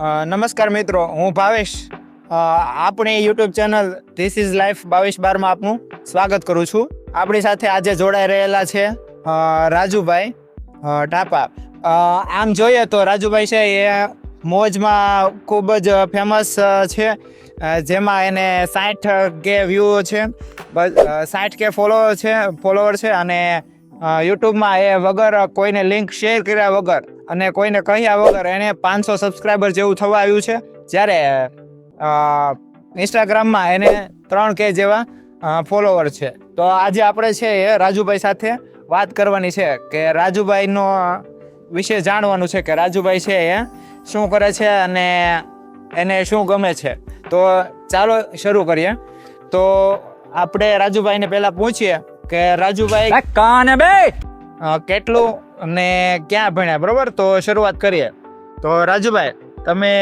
નમસ્કાર મિત્રો, હું ભાવેશ. આપણી YouTube channel this is life બાવીસ બારમાં આપનું સ્વાગત કરું છું. આપણી સાથે આજે જોડાઈ રહેલા છે રાજુભાઈ ટાપા. આમ જોઈએ તો રાજુભાઈ છે એ મોજમાં ખૂબ જ ફેમસ છે. જેમાં એને સાઠ કે વ્યૂ છે સાઠ કે ફોલોવર છે ફોલોવર છે અને યુટ્યુબમાં એ વગર કોઈને લિંક શેર કર્યા વગર અને કોઈને કહ્યા વગર એને પાંચસો સબસ્ક્રાઈબર જેવું થવા આવ્યું છે. જ્યારે ઇન્સ્ટાગ્રામમાં એને ત્રણ કે જેવા ફોલોવર છે. તો આજે આપણે છે એ રાજુભાઈ સાથે વાત કરવાની છે કે રાજુભાઈનો વિશે જાણવાનું છે કે રાજુભાઈ છે એ શું કરે છે અને એને શું ગમે છે. તો ચાલો શરૂ કરીએ. તો આપણે રાજુભાઈને પહેલાં પૂછીએ કે રાજુભાઈ? કાને બે? કેટલું અને ક્યાં ભણ્યા બરોબર? તો શરૂઆત કરીએ. તો રાજુભાઈ તમે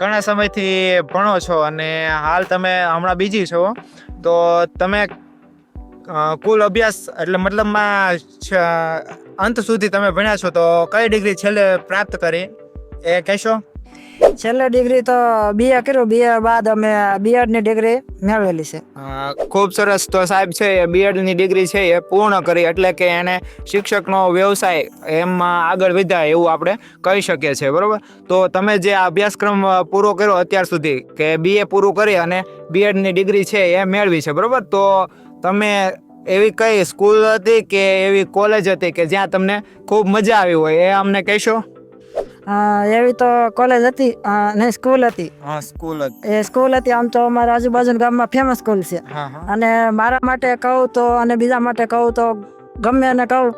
ઘણા સમયથી ભણો છો અને હાલ તમે હમણાં બીજી છો. તો તમે કુલ અભ્યાસ એટલે મતલબમાં અંત સુધી તમે ભણ્યા છો તો કઈ ડિગ્રી છેલ્લે પ્રાપ્ત કરી? એ કહેશો? છેલ્લે ડિગ્રી તો બીએ કર્યું. બીએ બાદ અમે બીએડની ડિગ્રી મેળવેલી છે. ખૂબ સરસ તો સાહેબ છે, એ બીએડની ડિગ્રી છે, એ પૂર્ણ કરી એટલે કે એને શિક્ષકનો વ્યવસાય એમાં આગળ વધ્યા એવું આપણે કહી શકીએ છીએ, બરોબર? તો તમે જે અભ્યાસક્રમ પૂરો કર્યો અત્યાર સુધી કે બીએ પૂરું કરી અને બીએડની ડિગ્રી છે એ મેળવી છે, બરોબર? તો તમે એવી કઈ સ્કૂલ હતી કે એવી કોલેજ હતી કે જ્યાં તમને ખૂબ મજા આવી હોય, એ અમને કહેશો? એવી તો કોલેજ હતી નહીં સ્કૂલ હતી. સ્કૂલ એ સ્કૂલ હતી આમ તો અમારા આજુબાજુના ગામમાં ફેમસ સ્કૂલ છે. અને મારા માટે કહું તો અને બીજા માટે કહું તો ગમે એને કહું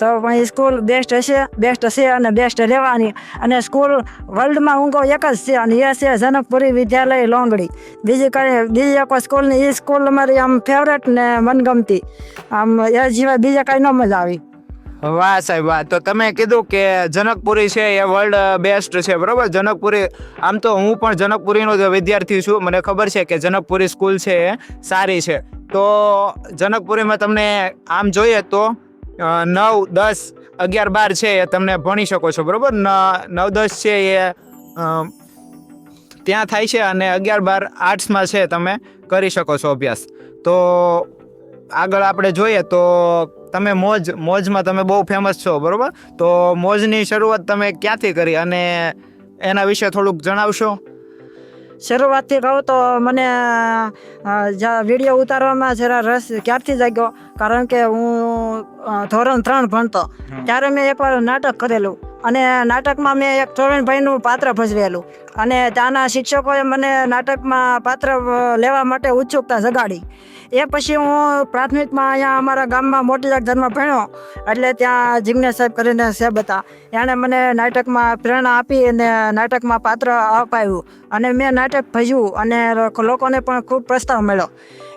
તો પણ સ્કૂલ બેસ્ટ હશે બેસ્ટ છે અને બેસ્ટ રહેવાની. અને સ્કૂલ વર્લ્ડમાં ઊંઘો એક જ છે અને એ છે જનકપુરી વિદ્યાલય લોંગડી. બીજી કઈ બીજી કોઈ સ્કૂલની એ સ્કૂલ અમારી આમ ફેવરેટ ને મનગમતી. આમ એ સિવાય બીજા કાંઈ ન મજા આવી. વાહ સાહેબ, વાહ. તો તમે કીધું કે જનકપુરી છે એ વર્લ્ડ બેસ્ટ છે, બરાબર? જનકપુરી, આમ તો હું પણ જનકપુરીનો જ વિદ્યાર્થી છું. મને ખબર છે કે જનકપુરી સ્કૂલ છે એ સારી છે. તો જનકપુરીમાં તમને આમ જોઈએ તો નવ, દસ, અગિયાર, બાર છે એ તમને ભણી શકો છો, બરાબર? નવ, દસ છે એ ત્યાં થાય છે અને અગિયાર, બાર, આર્ટ્સમાં છે તમે કરી શકો છો અભ્યાસ. તો આગળ આપણે જોઈએ તો તમે મોજ મોજમાં તમે બહુ ફેમસ છો બરોબર? તો મોજની શરૂઆત તમે ક્યાંથી કરી અને એના વિશે થોડુંક જણાવશો? શરૂઆતથી કહું તો મને વીડિયો ઉતારવામાં જરા રસ ક્યારથી જાગ્યો? કારણ કે હું ધોરણ ત્રણ ભણતો. ત્યારે મેં એકવાર નાટક કરેલું. અને નાટકમાં મેં એક ચોવીનભાઈનું પાત્ર ભજવેલું. અને ત્યાંના શિક્ષકોએ મને નાટકમાં પાત્ર લેવા માટે ઉત્સુકતા જગાડી. એ પછી હું પ્રાથમિકમાં અહીંયા અમારા ગામમાં મોટી ધર્મ ભણ્યો. એટલે ત્યાં જિજ્ઞેશ સાહેબ કરીને સાહેબ હતા. એણે મને નાટકમાં પ્રેરણા આપી અને નાટકમાં પાત્ર અપાવ્યું અને મેં નાટક ભજ્યું અને લોકોને પણ ખૂબ પ્રસ્તાવ મળ્યો.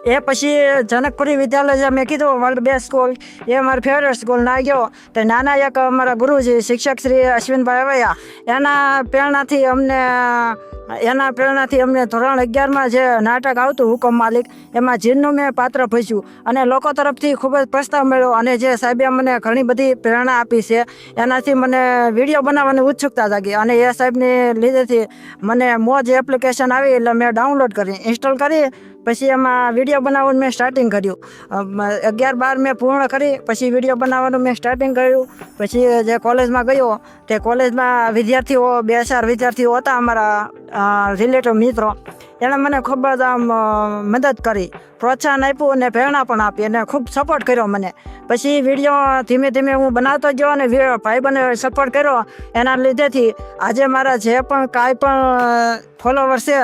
એ પછી જનકપુરી વિદ્યાલય જે મેં કીધું વર્લ્ડ બેસ્ટ સ્કૂલ, એ મારી ફેવરેટ સ્કૂલ ના ગયો. તો નાના એક અમારા ગુરુજી, શિક્ષક શ્રી અશ્વિનભાઈ અવૈયા, એના પ્રેરણાથી અમને, એના પ્રેરણાથી અમને ધોરણ અગિયારમાં જે નાટક આવતું, હુકમ માલિક, એમાં જીનનું મેં પાત્ર ભજ્યું. અને લોકો તરફથી ખૂબ જ પ્રસ્તાવ મળ્યો અને જે સાહેબે મને ઘણી બધી પ્રેરણા આપી છે, એનાથી મને વીડિયો બનાવવાની ઉત્સુકતા જાગી. અને એ સાહેબની લીધેથી મને મોજ એપ્લિકેશન આવી એટલે મેં ડાઉનલોડ કરી ઇન્સ્ટોલ કરી પછી એમાં વીડિયો બનાવવાનું મેં સ્ટાર્ટિંગ કર્યું. અગિયાર બાર મેં પૂર્ણ કરી, પછી વીડિયો બનાવવાનું મેં સ્ટાર્ટિંગ કર્યું. પછી જે કોલેજમાં ગયો, તે કોલેજમાં વિદ્યાર્થીઓ, બે ચાર વિદ્યાર્થીઓ હતા અમારા રિલેટિવ મિત્રો. એણે મને ખૂબ જ આમ મદદ કરી, પ્રોત્સાહન આપ્યું અને પ્રેરણા પણ આપી અને ખૂબ સપોર્ટ કર્યો મને. પછી વીડિયો ધીમે ધીમે હું બનાવતો ગયો અને વી- ભાઈબંધે સપોર્ટ કર્યો. એના લીધેથી આજે મારા જે પણ કાંઈ પણ ફોલોવર છે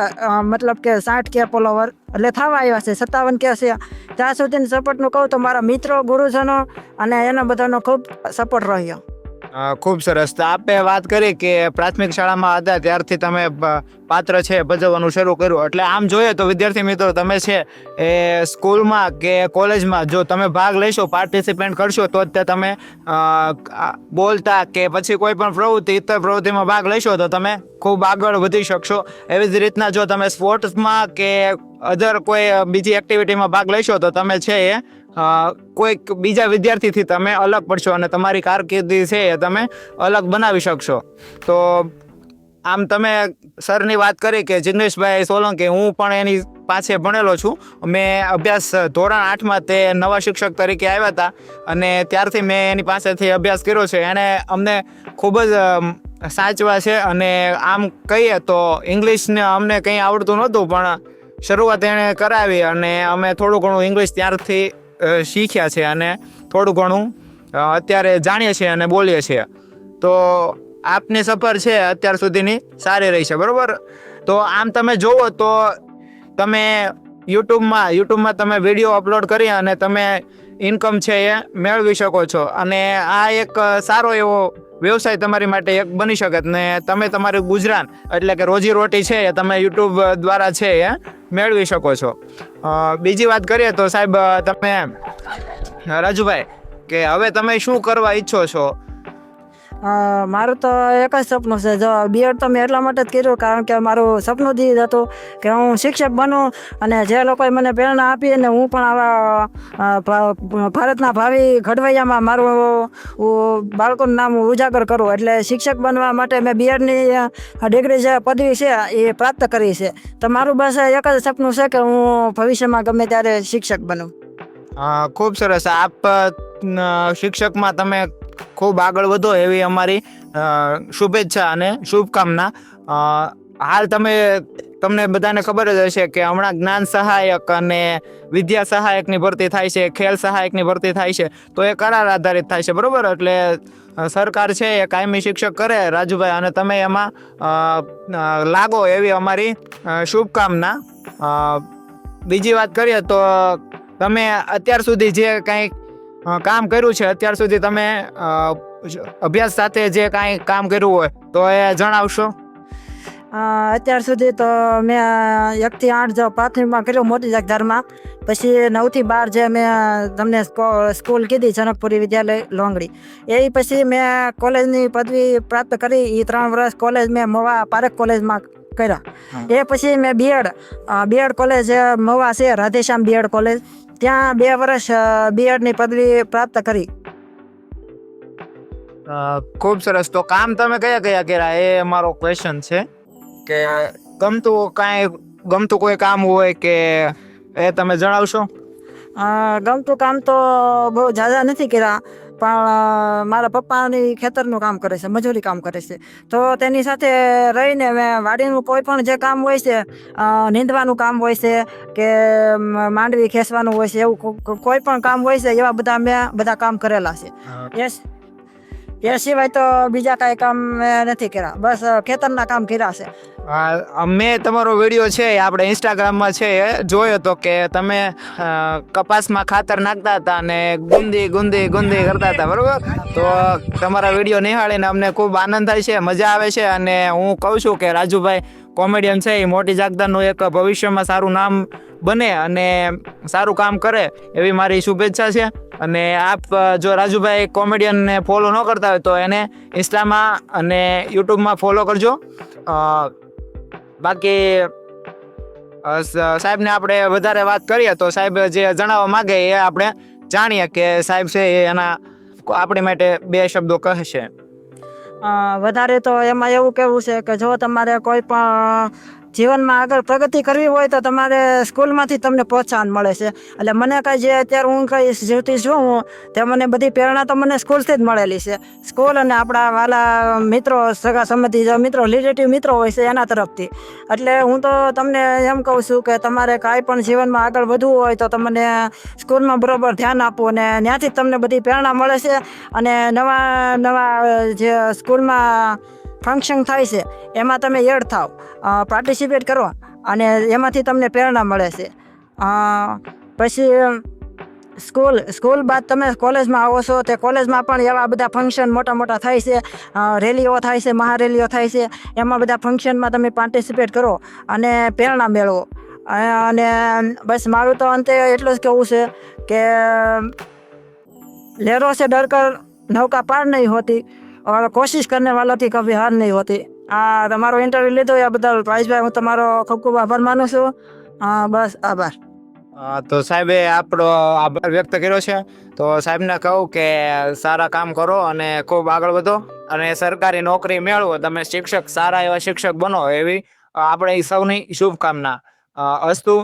મતલબ કે સાઠ કે ફોલોવર એટલે થવા આવ્યા છે, સત્તાવન કે છે, ત્યાં સુધીની સપોર્ટનું કહું તો મારા મિત્રો, ગુરુજનો અને એના બધાનો ખૂબ સપોર્ટ રહ્યો. ખૂબ સરસ. આપે વાત કરી કે પ્રાથમિક શાળામાં હતા, ત્યારથી તમે પાત્ર છે ભજવવાનું શરૂ કર્યું. એટલે આમ જોઈએ તો વિદ્યાર્થી મિત્રો, તમે છે એ સ્કૂલમાં કે કોલેજમાં જો તમે ભાગ લેશો પાર્ટિસિપેન્ટ કરશો, તો જ તમે બોલતા કે પછી કોઈ પણ પ્રવૃત્તિ, ઇતર પ્રવૃત્તિમાં ભાગ લેશો, તો તમે ખૂબ આગળ વધી શકશો. એવી જ રીતના જો તમે સ્પોર્ટ્સમાં કે અધર કોઈ બીજી એક્ટિવિટીમાં ભાગ લેશો તો તમે છે એ કોઈક બીજા વિદ્યાર્થીથી તમે અલગ પડશો અને તમારી કારકિર્દી છે એ તમે અલગ બનાવી શકશો. તો, આમ તમે સરની વાત કરી કે જિગ્નેશભાઈ સોલંકી, હું પણ એની પાસે ભણેલો છું. મેં અભ્યાસ ધોરણ આઠમાં તે નવા શિક્ષક તરીકે આવ્યા હતા અને ત્યારથી મેં એની પાસેથી અભ્યાસ કર્યો છે. એણે અમને ખૂબ જ સાચવા છે અને આમ કહીએ તો ઇંગ્લિશને અમને કંઈ આવડતું નહોતું, પણ શરૂઆત એણે કરાવી અને અમે થોડું ઘણું ઇંગ્લિશ ત્યારથી શીખ્યા છે અને થોડું ઘણું અત્યારે જાણીએ છીએ અને બોલીએ છીએ. તો આપની સફર છે અત્યાર સુધીની સારી રહી છે, બરાબર? તો આમ તમે જુઓ તો તમે યુટ્યુબમાં યુટ્યુબમાં તમે વીડિયો અપલોડ કરી અને તમે ઇન્કમ છે એ મેળવી શકો છો. અને આ એક સારો એવો વ્યવસાય તમારી માટે એક બની શકે ને તમે તમારું ગુજરાન, એટલે કે રોજી રોટી છે એ તમે યુટ્યુબ દ્વારા છે એ મેળવી શકો છો. બીજી વાત કરીએ તો સાહેબ, તમે, રાજુભાઈ, કે હવે તમે શું કરવા ઈચ્છો છો? મારું તો એક જ સપનું છે. જો બીએડ તો મેં એટલા માટે જ કર્યું કારણ કે મારું સપનું જ હતું કે હું શિક્ષક બનું અને જે લોકોએ મને પ્રેરણા આપી અને હું પણ આવા ભારતના ભાવિ ઘડવૈયામાં મારું બાળકોનું નામ ઉજાગર કરું. એટલે શિક્ષક બનવા માટે મેં બીએડની ડિગ્રી જે પદવી છે એ પ્રાપ્ત કરી છે. તો મારું બસ એક જ સપનું છે કે હું ભવિષ્યમાં ગમે ત્યારે શિક્ષક બનું. ખૂબ સરસ. આપ શિક્ષકમાં તમે ખૂબ આગળ વધો એવી અમારી શુભેચ્છા અને શુભકામના. હાલ તમે તમને બધાને ખબર જ હશે કે હમણાં જ્ઞાન સહાયક અને વિદ્યા સહાયકની ભરતી થાય છે ખેલ સહાયકની ભરતી થાય છે તો એ કરાર આધારિત થાય છે બરાબર? એટલે સરકાર છે એ કાયમી શિક્ષક કરે રાજુભાઈ અને તમે એમાં લાગો એવી અમારી શુભકામના. બીજી વાત કરીએ તો તમે અત્યાર સુધી જે કાંઈ અ, કામ કર્યું છે. અત્યાર સુધી તમે અભ્યાસ સાથે જે કાંઈ કામ કર્યું હોય તો એ જણાવશો. અત્યાર સુધી તો મેં એકથી આઠ જો પ્રાથમિકમાં કર્યું મોટી જગધારમાં પછી નવથી બાર જે મેં તમને સ્કૂલ કીધી જનકપુરી વિદ્યાલય લોંગડી. એ પછી મેં કોલેજની પદવી પ્રાપ્ત કરી. એ ત્રણ વર્ષ કોલેજ મેં મવા પારેખ કોલેજમાં કર્યા. એ પછી મેં બીએડ બીએડ કોલેજ મવા છે રાધેશ્યામ બીએડ કોલેજ. ત્યાં બે વર્ષ બીએડની પદવી પ્રાપ્ત કરી. ખૂબ સરસ. તો કામ તમે કયા કયા કર્યા? એ મારો ક્વેશ્ચન છે. કે ગમતું કાંઈ ગમતું કોઈ કામ હોય કે એ તમે જણાવશો? ગમતું કામ તો બહુ ઝાઝા નથી કર્યા. પણ મારા પપ્પાની ખેતરનું કામ કરે છે મજૂરી કામ કરે છે. તો તેની સાથે રહીને મેં વાડીનું કોઈ પણ જે કામ હોય છે નીંદવાનું કામ હોય છે કે માંડવી ખેંચવાનું હોય છે એવું કોઈ પણ કામ હોય છે એવા બધા મેં બધા કામ કરેલા છે. એ સ- એ સિવાય તો બીજા કાંઈ કામ નથી કર્યા. બસ ખેતરના કામ કર્યા છે. મેં તમારો વીડિયો છે આપણે ઇન્સ્ટાગ્રામમાં છે એ જોયો તો કે તમે કપાસમાં ખાતર નાખતા હતા અને ગુંદી ગુંદી ગુંદી કરતા હતા, બરાબર? તો તમારા વીડિયો નિહાળીને અમને ખૂબ આનંદ થાય છે, મજા આવે છે અને હું કહું છું કે રાજુભાઈ કોમેડિયન છે એ મોટી જાગદારનું એક ભવિષ્યમાં સારું નામ બને અને સારું કામ કરે એવી મારી શુભેચ્છા છે. અને આપ જો રાજુભાઈ કોમેડિયનને ફોલો ન કરતા હોય તો એને ઇન્સ્ટામાં અને યુટ્યુબમાં ફોલો કરજો. બાકી સાહેબને આપણે વધારે વાત કરીએ તો સાહેબ જે જણાવવા માંગે એ આપણે જાણીએ કે સાહેબ છે એ એના આપણી માટે બે શબ્દો કહેશે. વધારે તો એમાં એવું કેવું છે કે જો તમારે કોઈ પણ જીવનમાં આગળ પ્રગતિ કરવી હોય તો તમારે સ્કૂલમાંથી તમને પ્રોત્સાહન મળે છે. એટલે મને કાંઈ જે અત્યારે હું કંઈ જીવતી છું હું તે મને બધી પ્રેરણા તો મને સ્કૂલથી જ મળેલી છે. સ્કૂલ અને આપણા વાલા મિત્રો, સગા સંબંધી જે મિત્રો, રિલેટિવ મિત્રો હોય છે એના તરફથી. એટલે હું તો તમને એમ કહું છું કે તમારે કાંઈ પણ જીવનમાં આગળ વધવું હોય તો તમને સ્કૂલમાં બરાબર ધ્યાન આપવું અને ત્યાંથી તમને બધી પ્રેરણા મળે છે. અને નવા નવા જે સ્કૂલમાં ફંક્શન થાય છે, એમાં તમે એડ થાવ પાર્ટિસિપેટ કરો અને એમાંથી તમને પ્રેરણા મળે છે. પછી, સ્કૂલ સ્કૂલ બાદ તમે કોલેજમાં આવો છો, તે કોલેજમાં પણ એવા બધા ફંક્શન મોટા મોટા થાય છે રેલીઓ થાય છે, મહારેલીઓ થાય છે, એમાં બધા ફંક્શનમાં તમે પાર્ટિસિપેટ કરો અને પ્રેરણા મેળવો. અને બસ મારું તો અંતે એટલું જ કહેવું છે કે, લેરો છે ડરકર, નૌકા પાર નહીં હોતી. और कोशिश करने वालों की कभी हार नहीं होती આ તમારો ઇન્ટરવ્યુ લીધો એ બદલ ભાઈ હું તમારો ખૂબ ખૂબ આભાર માનું છું અ, બસ આભાર અ, તો સાહેબે આપણો આભાર વ્યક્ત કર્યો છે તો તો સાહેબને કહું કે સારા કામ કરો અને ખૂબ આગળ વધો અને સરકારી નોકરી મેળવો તમે શિક્ષક સારા એવા શિક્ષક બનો એવી અ, આપણે સૌની શુભકામના અ, અસ્તુ